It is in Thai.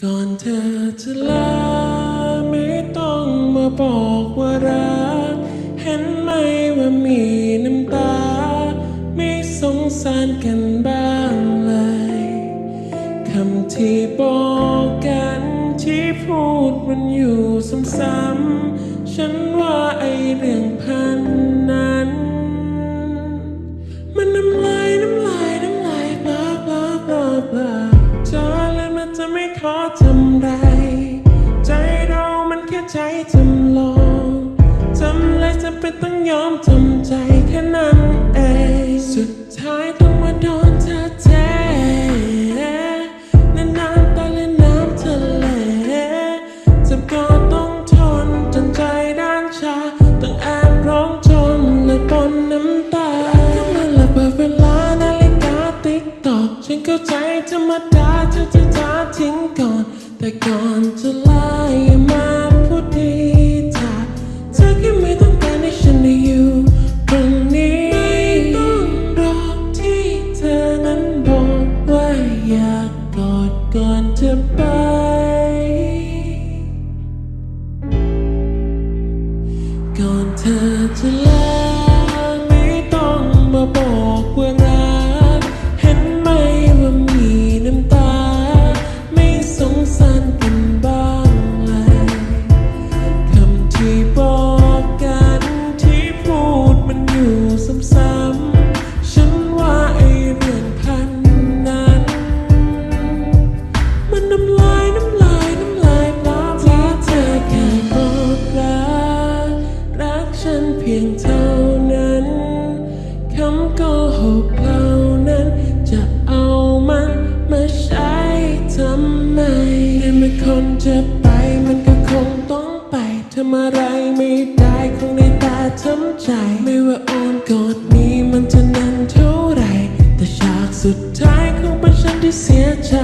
ก่อนเธอจะลาไม่ต้องมาบอกว่ารัก เห็นไหมว่ามีน้ำตา ไม่สงสารกันบ้างเลยคำที่บอกกันที่พูดมันอยู่ซ้ำๆฉันว่าไอเรื่องพัน จะไม่ขอทำไร ใจเรามันแค่ใจจำลอง ทำไรจะเป็นต้องยอมทำใจแค่ จะไป ก่อนเธอจะลา พียงเท่านั้นคำโกหกเหล่านั้น จะเอามันมาใช้ทำไมในเมื่อคนจะไปมันก็คงต้องไปทำอะไรไม่ได้คงได้แต่ทำใจ ไม่ว่าอ้อนกอดนี้มันจะนานเท่าไรแต่ฉากสุดท้ายคงเป็นฉันที่เสียใจ